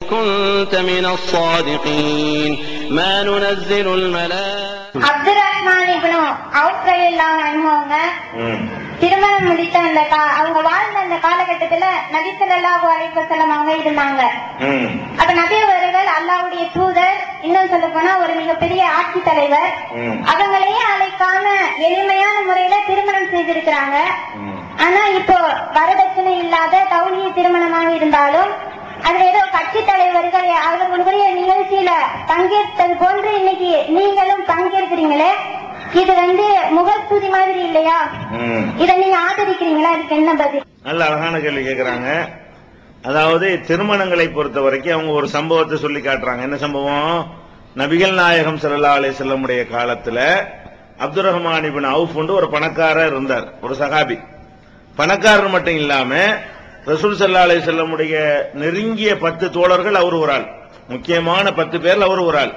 كنت من الصادقين ما ننزل الملائكة அப்துல் ரஹ்மான் இப்னு Auf ரலியல்லாஹு அன்ஹு அவங்க ம். திருமணம் முடித்த அந்த கா- அவங்க வாழ்ந்த அந்த காலகட்டத்துல நபி ஸல்லல்லாஹு அலைஹி வஸல்லம் அவங்க இருந்தாங்க ம். அப்ப நபி அவர்கள் அல்லாஹ்வுடைய தூதர் இன்னும் சொல்ல போனா ஒரு மிகப்பெரிய ஆட்சி தலைவர் ம். அவங்களையே அழைக்காம எளிமையான முறையில திருமணம் செய்திருக்கிறாங்க ம். ஆனா இப்போ வரதட்சணை இல்லாத தௌலிய திருமணமாக இருந்தாலும் அதுல ஏதோ கட்சி தலைவர்கள் அவர்களுடைய நிகழ்ச்சியில பங்கேற்றது போன்று இன்னைக்கு நீங்களும் பங்கேற்கிறீங்களே? இது வந்து முகஸ்துதி மாதிரி இல்லையா. இதை நீங்க ஆதரிக்கிறீங்களா? அதுக்கு என்ன பதில்? நல்ல அழகான கேள்வி கேக்குறாங்க. அதாவது திருமணங்களை பொறுத்த வரைக்கும் அவங்க ஒரு சம்பவத்தை சொல்லி காட்டுறாங்க. என்ன சம்பவம்? நபிகள் நாயகம் ஸல்லல்லாஹு அலைஹி வஸல்லமுடைய காலத்துல அப்துல் ரஹ்மான் இப்னு அவுஃப் ஒரு பணக்காரர் இருந்தார். ஒரு சகாபி பணக்காரர் மட்டும் இல்லாம ரசூல் சல்லா அலைஹி செல்லமுடைய நெருங்கிய பத்து தோழர்கள் அவர் ஒரு ஆள். முக்கியமான பத்து பேர்ல அவர் ஒரு ஆள்.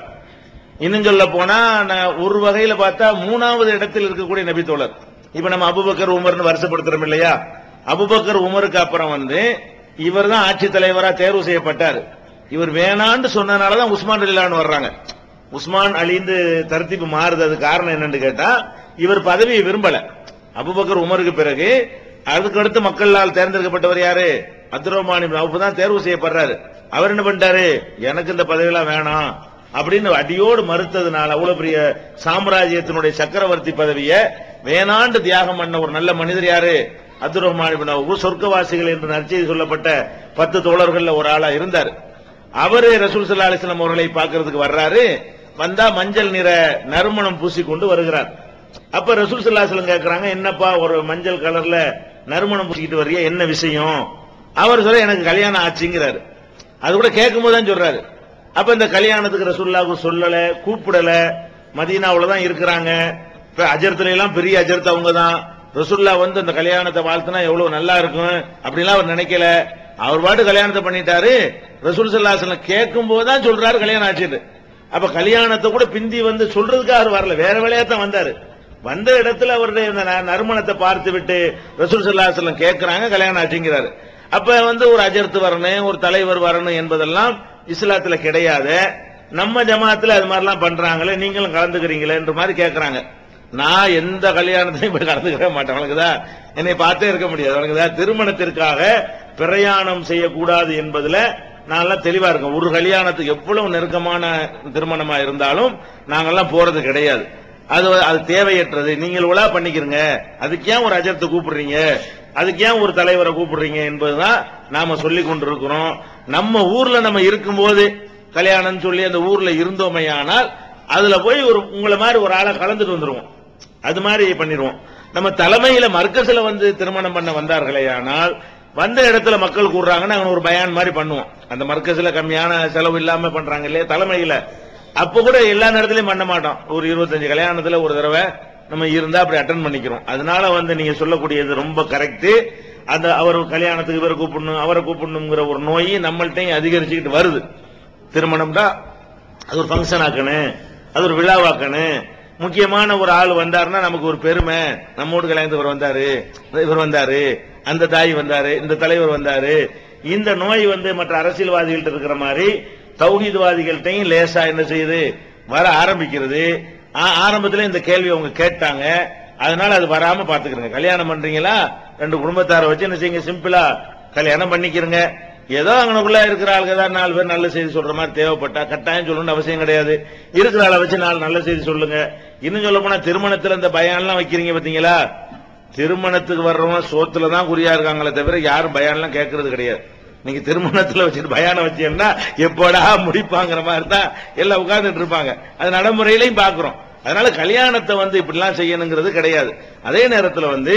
இன்னும் சொல்ல போனா நான் ஒரு வகையில பார்த்தா மூணாவது இடத்தில் இருக்கக்கூடிய நபி தோழர். இப்ப நம்ம அபுபக்கர் உமர்னு வருஷப்படுத்துறோம் இல்லையா? அபுபக்கர் உமருக்கு அப்புறம் வந்து இவர் தான் ஆட்சி தலைவரா தேர்வு செய்யப்பட்டார். இவர் வேணான்னு சொன்னனாலதான் உஸ்மான் அலிலான்னு வர்றாங்க. உஸ்மான் அலிந்து தரத்திப்பு மாறுது. அது காரணம் என்னன்னு கேட்டா இவர் பதவியை விரும்பல. அபுபக்கர் உமருக்கு பிறகு அதுக்கு அடுத்து மக்களால் தேர்ந்தெடுக்கப்பட்டவர் யாரு? அப்துல் அவுஃப் தான் தேர்வு செய்யப்படுறாரு. அவர் என்ன பண்ணிட்டாரு? எனக்கு இந்த பதவியெல்லாம் வேணாம். அப்படின்னு அடியோடு மறுத்ததுனால அவ்வளவு பெரிய சாம்ராஜ்யத்தினுடைய சக்கரவர்த்தி பதவியை வேணாண்டு தியாகம் பண்ண ஒரு நல்ல மனிதர் யாரு? அப்துல் ரஹ்மான் சொர்க்கவாசிகள் என்று நற்செய்தி சொல்லப்பட்ட பத்து தோழர்கள்ல ஒரு ஆளா இருந்தார். அவரு ரசூல் சல்லா அலிஸ்லாம் அவர்களை பார்க்கறதுக்கு வர்றாரு. வந்தா மஞ்சள் நிற நறுமணம் பூசி கொண்டு வருகிறார். அப்ப ரசூல் ஸல்லல்லாஹு கேட்கிறாங்க என்னப்பா ஒரு மஞ்சள் கலர்ல நறுமணம் பூசிக்கிட்டு வர்றிய? என்ன விஷயம்? அவர் சொல்ல எனக்கு கல்யாணம் ஆச்சுங்கிறாரு. அது கூட கேட்கும் தான் சொல்றாரு. அப்ப இந்த கல்யாணத்துக்கு ரசூல்லாவுக்கு சொல்லல கூப்பிடல. மதீனாவில் தான் இருக்கிறாங்க. இப்ப அஜர்த்துல எல்லாம் பெரிய அஜர்த் அவங்க தான். ரசுல்லா வந்து அந்த கல்யாணத்தை வாழ்த்துனா எவ்வளவு நல்லா இருக்கும் அப்படிலாம் அவர் நினைக்கல. அவர் பாட்டு கல்யாணத்தை பண்ணிட்டாரு. ரசூல் சல்லாசலம் கேட்கும் போதுதான் சொல்றாரு கல்யாணம் ஆச்சுட்டு அப்ப கல்யாணத்தை கூட பிந்தி வந்து சொல்றதுக்காக அவர் வரல. வேற வேலையா தான் வந்தாரு. வந்த இடத்துல அவருடைய இந்த ந- நறுமணத்தை பார்த்து விட்டு ரசூல் சல்லாஹலம் கேட்கிறாங்க கல்யாணம் ஆச்சுங்கிறாரு. அப்ப வந்து ஒரு அஜர்த்து வரணும் ஒரு தலைவர் வரணும் என்பதெல்லாம் இஸ்லாத்துல கிடையாது. நம்ம ஜமாத்துல அது மாதிரிலாம் பண்றாங்களே நீங்களும் கலந்துக்கிறீங்களே என்ற மாதிரி கேட்கறாங்க நான் எந்த கல்யாணத்தையும் போய் கலந்துக்கவே மாட்டேன். உனக்குதா என்னை பார்த்தே இருக்க முடியாது. உனக்குதா திருமணத்திற்காக பிரயாணம் செய்யக்கூடாது என்பதுல நான் தெளிவா இருக்கேன். ஒரு கல்யாணத்துக்கு எவ்வளவு நெருக்கமான திருமணமா இருந்தாலும் நாங்கெல்லாம் போறது கிடையாது. அது அது தேவையற்றது. நீங்கள் உலா பண்ணிக்கிறங்க அதுக்கு ஏன் ஒரு அஜத்தை கூப்பிடுறீங்க? அதுக்கு ஏன் ஒரு தலைவரை கூப்பிடுறீங்க என்பதுதான் நாம சொல்லி கொண்டிருக்கிறோம். நம்ம ஊர்ல நம்ம இருக்கும்போது கல்யாணம் சொல்லி அந்த ஊர்ல இருந்தோமையானால் அதுல போய் ஒரு உங்களை மாதிரி ஒரு ஆளை கலந்துட்டு வந்துருவோம். அது மாதிரி பண்ணிடுவோம் நம்ம தலைமையில மர்க்கஸ்ல வந்து திருமணம் பண்ண வந்தார்களே ஆனால் வந்த இடத்துல மக்கள் கூடுறாங்கன்னா நாங்க ஒரு பயான் மாதிரி பண்ணுவோம். அந்த மர்க்கஸ்ல கம்மியான செலவு இல்லாம பண்றாங்க இல்லையா தலைமையில. அப்ப கூட எல்லா நேரத்திலயும் பண்ண மாட்டோம். ஒரு இருபத்தஞ்சு கல்யாணத்துல ஒரு தடவை நம்ம இருந்தா அப்படி அட்டன் பண்ணிக்கிறோம். அதனால வந்து நீங்க சொல்லக்கூடியது ரொம்ப கரெக்ட் அந்த அவர் கல்யாணத்துக்கு இவரை கூப்பிடணும் அவரை கூப்பிடணுங்கிற ஒரு நோய் நம்மள்ட்டையும் அதிகரிச்சுக்கிட்டு வருது. திருமணம்டா அது ஒரு ஃபங்க்ஷன் ஆக்கணும் அது ஒரு விழாவாக்கணும். முக்கியமான ஒரு ஆள் வந்தாருன்னா நமக்கு ஒரு பெருமை. நம்மோடு கல்யாணத்துக்கு இவர் வந்தாரு இவர் வந்தாரு அந்த தாய் வந்தாரு இந்த தலைவர் வந்தாரு. இந்த நோய் வந்து மற்ற அரசியல்வாதிகள்கிட்ட இருக்கிற மாதிரி தௌஹீத்வாதிகள்ட்டையும் லேசா என்ன செய்யுது? வர ஆரம்பிக்கிறது. ஆ- இந்த கேள்வி அவங்க கேட்டாங்க. அதனால அது வராம பாத்துக்கிறங்க கல்யாணம் பண்றீங்களா? ரெண்டு குடும்பத்தாரை வச்சு என்ன செய்யுங்க? சிம்பிளா கல்யாணம் பண்ணிக்கிறங்க. ஏதோ அங்கனக்குள்ள இருக்கிற ஆளுங்க தான் நாலு பேர் நல்ல செய்தி சொல்ற மாதிரி தேவைப்பட்டா கட்டாயம் சொல்லணும்னு அவசியம் கிடையாது. இருக்கிற ஆளை வச்சு நாலு நல்ல செய்தி சொல்லுங்க. இன்னும் சொல்ல போனா திருமணத்துல இந்த பயம்லாம் வைக்கிறீங்க பாத்தீங்களா? திருமணத்துக்கு வர்றவங்க சோத்துல தான் குறியா இருக்காங்களே தவிர யாரும் பயம்லாம் கேட்கறது கிடையாது. நீங்க திருமணத்துல வச்சுட்டு பயானம் வச்சீங்கன்னா எப்போடா முடிப்பாங்கிற மாதிரி தான் எல்லாம் உட்கார்ந்துட்டு இருப்பாங்க அது நடைமுறையிலையும் பாக்குறோம். அதனால கல்யாணத்தை வந்து இப்படிலாம் செய்யணுங்கிறது கிடையாது. அதே நேரத்துல வந்து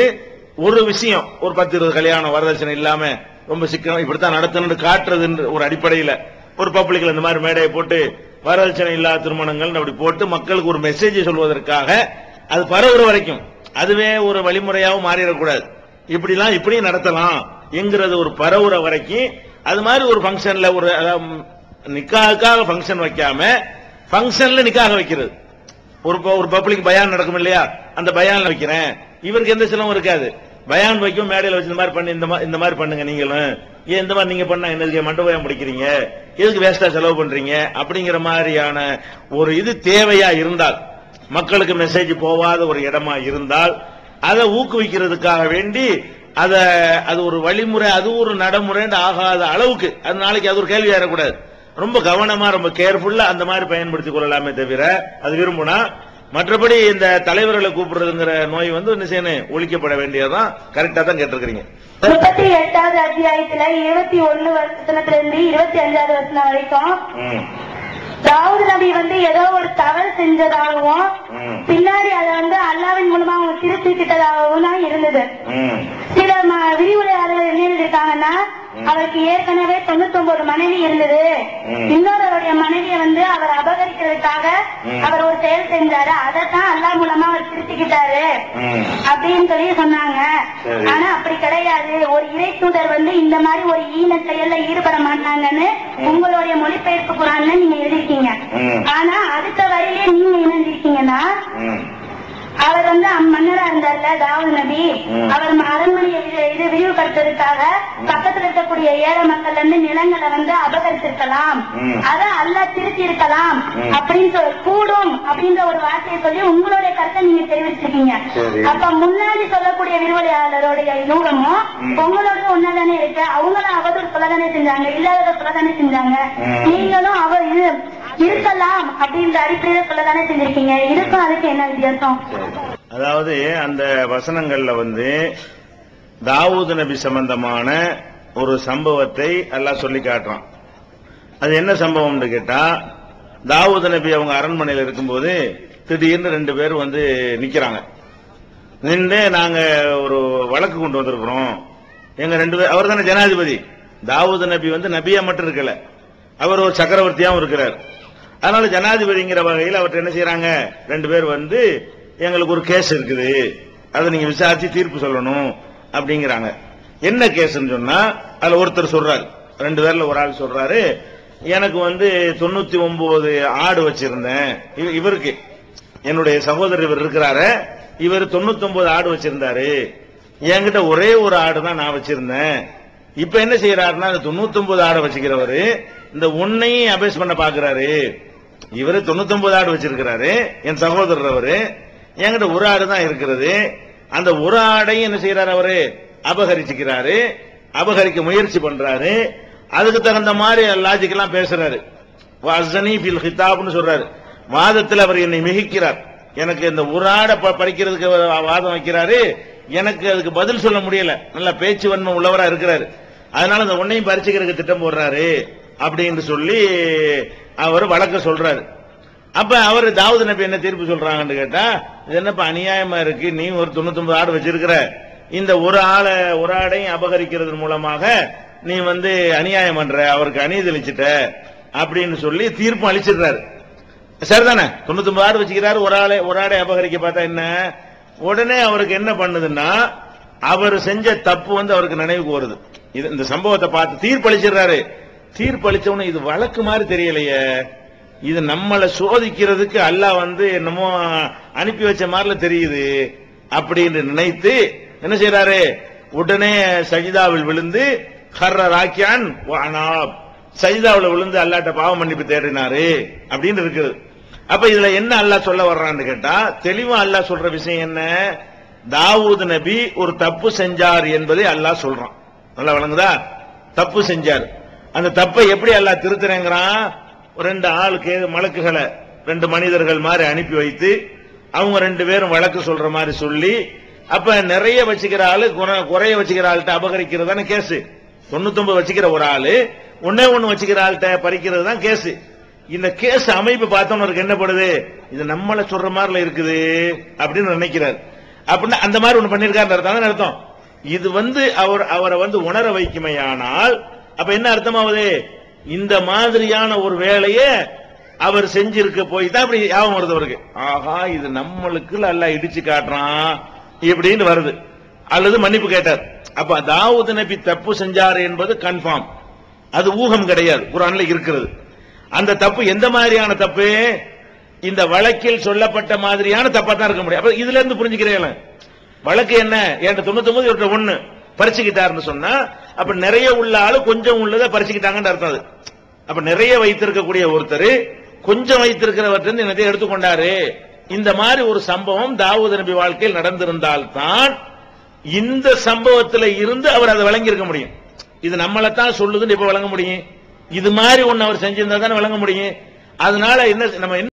ஒரு விஷயம் ஒரு பத்து இருபது கல்யாணம் வரதட்சணை இல்லாம ரொம்ப சிக்கனம் இப்படித்தான் நடத்தணும்னு காட்டுறதுன்ற ஒரு அடிப்படையில ஒரு பப்ளிக்ல இந்த மாதிரி மேடையை போட்டு வரதட்சணை இல்லாத திருமணங்கள் அப்படி போட்டு மக்களுக்கு ஒரு மெசேஜ் சொல்வதற்காக அது பரவுற வரைக்கும். அதுவே ஒரு வழிமுறையாகவும் மாறிடக்கூடாது. இப்படிலாம் இப்படியும் நடத்தலாம். என்கிறது ஒரு பரவுற வரைக்கும் அது மாதிரி ஒரு ஃபங்க்ஷன்ல ஒரு அதாவது, நிக்காவுக்காக ஃபங்க்ஷன் வைக்காம ஃபங்க்ஷன்ல நிக்காக வைக்கிறது. ஒரு ப- ஒரு பப்ளிக் பயான் நடக்கும் இல்லையா? அந்த பயான்ல வைக்கிறேன். இவருக்கு எந்த செலவும் இருக்காது. பயான் வைக்கும் மேடையில் வச்சு இந்த மாதிரி பண்ணி இந்த இந்த மாதிரி பண்ணுங்க நீங்களும். ஏன் இந்த மாதிரி நீங்க பண்ணா என்ன மண்டபம் முடிக்கிறீங்க? எதுக்கு வேஸ்டா செலவு பண்றீங்க? அப்படிங்கிற மாதிரியான ஒரு இது தேவையா இருந்தால் மக்களுக்கு மெசேஜ் போவாத ஒரு இடமா இருந்தால் அதை ஊக்குவிக்கிறதுக்காக வேண்டி அத அது ஒரு வழிமுறை அது ஒரு நடைமுறைன்னு ஆகாத அளவுக்கு. அது நாளைக்கு அது ஒரு கேள்வி ஏறக்கூடாது. ரொம்ப கவனமா ரொம்ப கேர்ஃபுல்லா அந்த மாதிரி பயன்படுத்திக் கொள்ளலாமே தவிர அது விரும்புனா மற்றபடி இந்த தலைவர்களை கூப்பிடுறதுங்கிற நோய் வந்து என்ன செய்யணும்? ஒழிக்கப்பட வேண்டியதுதான். கரெக்டா தான் கேட்டிருக்கிறீங்க. முப்பத்தி எட்டாவது அத்தியாயத்துல இருபத்தி ஒண்ணு வருஷத்துல இருந்து இருபத்தி அஞ்சாவது வருஷம் வரைக்கும் தாவூது நபி வந்து ஏதோ ஒரு தவறு செஞ்சதாகவும் பின்னாடி அதை வந்து அல்லாவின் மூலமா அவங்க திருத்திக்கிட்டதாகவும் தான் இருந்தது சில விரிவுரையாளர்கள் என்ன எழுதியிருக்காங்கன்னா அவருக்கு ஏற்கனவே தொண்ணூத்தி ஒன்பது மனைவி இருந்தது. இன்னொருவருடைய மனைவியை வந்து அவர் அபகரிக்கிறதுக்காக. அவர் ஒரு செயல் செஞ்சாரு அதைத்தான் அல்லா மூலமா அவர் திருத்திக்கிட்டாரு. அப்படின்னு சொல்லி சொன்னாங்க. ஆனா அப்படி கிடையாது ஒரு இறை தூதர் வந்து இந்த மாதிரி ஒரு ஈன செயல்ல ஈடுபட மாட்டாங்கன்னு உங்களுடைய மொழிபெயர்ப்பு குரான்ல நீங்க எழுதிருக்கீங்க. ஆனா அடுத்த வரையிலே நீங்க என்ன எழுதிருக்கீங்கன்னா ம். அவர் வந்து மன்னரா இருந்தார்ல தாவூது நபி. அவர் அரண்மனையை இது விரிவுபடுத்துறதுக்காக பக்கத்துல இருக்கக்கூடிய ஏழை மக்கள் வந்து நிலங்களை வந்து அபகரிச்சிருக்கலாம் ம். அத அல்லாஹ் திருத்தி இருக்கலாம். அப்படின்னு சொல்லி கூடும் அப்படின்ற ஒரு வார்த்தையை சொல்லி உங்களுடைய கருத்தை நீங்க தெரிவிச்சிருக்கீங்க சரி. அப்ப முன்னாடி சொல்லக்கூடிய விரிவலையாளருடைய யூகமும் ம். உங்களோட ஒன்னாதானே இருக்கு அவங்களும் அவதூறு சொல்லதானே செஞ்சாங்க இல்லாதத சொல்லதானே செஞ்சாங்க. நீங்களும் அவர் இது இருக்கலாம் அப்படின்ற அடிப்படையில சொல்லதானே செஞ்சிருக்கீங்க. இருக்கும் அதுக்கு என்ன வித்தியாசம்? அதாவது அந்த வசனங்கள்ல வந்து தாவூது நபி சம்பந்தமான ஒரு சம்பவத்தை எல்லாம் சொல்லி காட்டுறான். அது என்ன சம்பவம்னு கேட்டா தாவூது நபி அவங்க அரண்மனையில் இருக்கும்போது திடீர்னு ரெண்டு பேர் வந்து நிக்கிறாங்க. நின்று நாங்க ஒரு வழக்கு கொண்டு வந்திருக்கிறோம். எங்க ரெண்டு பேர் அவர் தானே ஜனாதிபதி. தாவூது நபி வந்து நபியா மட்டும் இருக்கல. அவர் ஒரு சக்கரவர்த்தியாவும் இருக்கிறார். அதனால ஜனாதிபதிங்கிற வகையில் அவர்கிட்ட என்ன செய்யறாங்க ரெண்டு பேர் வந்து எங்களுக்கு ஒரு கேஸ் இருக்குது. அதை நீங்க விசாரிச்சு தீர்ப்பு சொல்லணும் அப்படிங்கிறாங்க. என்ன கேஸ்ன்னு சொன்னா அதுல ஒருத்தர் சொல்றாரு. ரெண்டு பேர்ல ஒரு ஆள் சொல்றாரு. எனக்கு வந்து தொண்ணூத்தி ஒன்பது ஆடு வச்சிருந்தேன். இவருக்கு என்னுடைய சகோதரர் இவர் இருக்கிறாரு. இவர் தொண்ணூத்தி ஒன்பது ஆடு வச்சிருந்தாரு. என்கிட்ட ஒரே ஒரு ஆடு தான் நான் வச்சிருந்தேன். இப்ப என்ன செய்யறாருன்னா அந்த தொண்ணூத்தி ஒன்பது ஆடை வச்சுக்கிறவரு இந்த ஒன்னையும் அபேஸ் பண்ண பாக்குறாரு. இவரு தொண்ணூத்தி ஆடு வச்சிருக்கிறாரு. என் சகோதரர் அவரு. என்கிட்ட ஒரு ஆடு தான் இருக்கிறது. அந்த ஒரு ஆடையும் என்ன செய்யறாரு அவரு? அபகரிச்சுக்கிறாரு. அபகரிக்க முயற்சி பண்றாரு. அதுக்கு தகுந்த மாதிரி லாஜிக் எல்லாம் பேசுறாரு. ஹிதாப்னு சொல்றாரு. வாதத்தில் அவர் என்னை மிகிக்கிறார். எனக்கு இந்த உராட படிக்கிறதுக்கு ப- வாதம் வைக்கிறாரு. எனக்கு அதுக்கு பதில் சொல்ல முடியல. நல்ல பேச்சு வன்மை உள்ளவரா இருக்கிறாரு. அதனால இந்த உன்னையும் பறிச்சுக்கிறதுக்கு திட்டம் போடுறாரு. அப்படின்னு சொல்லி அவர் வழக்க சொல்றாரு. அப்ப அவர் தாவூது நபி என்ன தீர்ப்பு சொல்றாங்கன்னு கேட்டா இது என்னப்பா அநியாயமா இருக்கு? நீ ஒரு தொண்ணூத்தொன்பது ஆடு வச்சிருக்கிற. இந்த ஒரு ஆளை ஒரு ஆடையும் அபகரிக்கிறது மூலமாக நீ வந்து அநியாயம் பண்ற அவருக்கு அநீதி அளிச்சிட்ட அப்படின்னு சொல்லி தீர்ப்பு அளிச்சிடுறாரு. சரிதானே? தொண்ணூத்தொன்பது ஆடு வச்சுக்கிறாரு ஒரு ஆளை ஒரு ஆடை அபகரிக்க பார்த்தா என்ன? உடனே அவருக்கு என்ன பண்ணுதுன்னா அவர் செஞ்ச தப்பு வந்து அவருக்கு நினைவுக்கு வருது. இது இந்த சம்பவத்தை பார்த்து தீர்ப்பு அளிச்சிடுறாரு தீர்ப்பு இது வழக்கு மாதிரி தெரியலையே. இது நம்மளை சோதிக்கிறதுக்கு அல்லாஹ் வந்து என்னமோ அனுப்பி வச்ச மாதிரில தெரியுது. அப்படின்னு நினைத்து என்ன செய்யறாரு உடனே சஜிதாவில் விழுந்து ஹர்ர ராக்கியான் வானாப் சஜிதாவில் விழுந்து அல்லாட்ட பாவ மன்னிப்பு தேடினாரு. அப்படின்னு இருக்குது. அப்ப இதுல என்ன அல்லாஹ் சொல்ல வர்றான்னு கேட்டா தெளிவா அல்லாஹ் சொல்ற விஷயம் என்ன? தாவூத் நபி ஒரு தப்பு செஞ்சார் என்பதை அல்லாஹ் சொல்றான். நல்லா வழங்குதா தப்பு செஞ்சார். அந்த தப்பை எப்படி எல்லாம் திருத்துறேங்கிறான்? ரெண்டு ஆளுக்கு மலக்குகளை ரெண்டு மனிதர்கள் மாதிரி அனுப்பி வைத்து அவங்க ரெண்டு பேரும் வழக்கு சொல்ற மாதிரி சொல்லி அப்ப நிறைய வச்சுக்கிற ஆளு குறைய வச்சுக்கிற ஆள்கிட்ட அபகரிக்கிறது தானே கேஸ். தொண்ணூத்தொன்பது வச்சுக்கிற ஒரு ஆளு ஒன்னே ஒண்ணு வச்சுக்கிற ஆள்கிட்ட பறிக்கிறது தான் கேஸ். இந்த கேஸ் அமைப்பு பார்த்தவனுக்கு என்ன படுது? இது நம்மள சொல்ற மாதிரில இருக்குது அப்படின்னு நினைக்கிறார். அப்படின்னா அந்த மாதிரி ஒண்ணு பண்ணிருக்காரு அர்த்தம். அர்த்தம். இது வந்து அவர் அவரை வந்து உணர வைக்குமையானால் அப்ப என்ன அர்த்தமாவது? இந்த மாதிரியான ஒரு வேலையை அவர் செஞ்சிருக்க போய் தான் அப்படி ஞாபகம் வருது அவருக்கு. ஆஹா இது நம்மளுக்கு அல்ல இடிச்சு காட்டுறான் இப்படின்னு வருது. அல்லது மன்னிப்பு கேட்டார். அப்ப தாவூத் நபி தப்பு செஞ்சார் என்பது கன்ஃபார்ம் அது ஊகம் கிடையாது. குரான்ல இருக்கிறது. அந்த தப்பு எந்த மாதிரியான தப்பு? இந்த வழக்கில் சொல்லப்பட்ட மாதிரியான தப்பா தான் இருக்க முடியும். அப்ப இதுல இருந்து புரிஞ்சுக்கிறேன் வழக்கு என்ன? என்கிட்ட தொண்ணூத்தி ஒன்பது இவர்கிட்ட ஒண்ணு பறிச்சுக்கிட்டாருன்னு சொன்னா அப்ப நிறைய உள்ள ஆளு கொஞ்சம் உள்ளதை பறிச்சுக்கிட்டாங்கன்னு அர்த்தம் அது. அப்ப நிறைய வைத்திருக்கக்கூடிய ஒருத்தர் கொஞ்சம் வைத்திருக்கிறவற்றிலிருந்து என்னத்தை எடுத்துக்கொண்டாரு. இந்த மாதிரி ஒரு சம்பவம் தாவூது நபி வாழ்க்கையில் நடந்திருந்தால்தான் இந்த சம்பவத்துல இருந்து அவர் அதை வழங்கியிருக்க முடியும். இது நம்மளைத்தான் சொல்லுதுன்னு இப்ப விளங்க முடியும். இது மாதிரி ஒண்ணு அவர் செஞ்சிருந்தா தானே விளங்க முடியும். அதனால என்ன நம்ம என்ன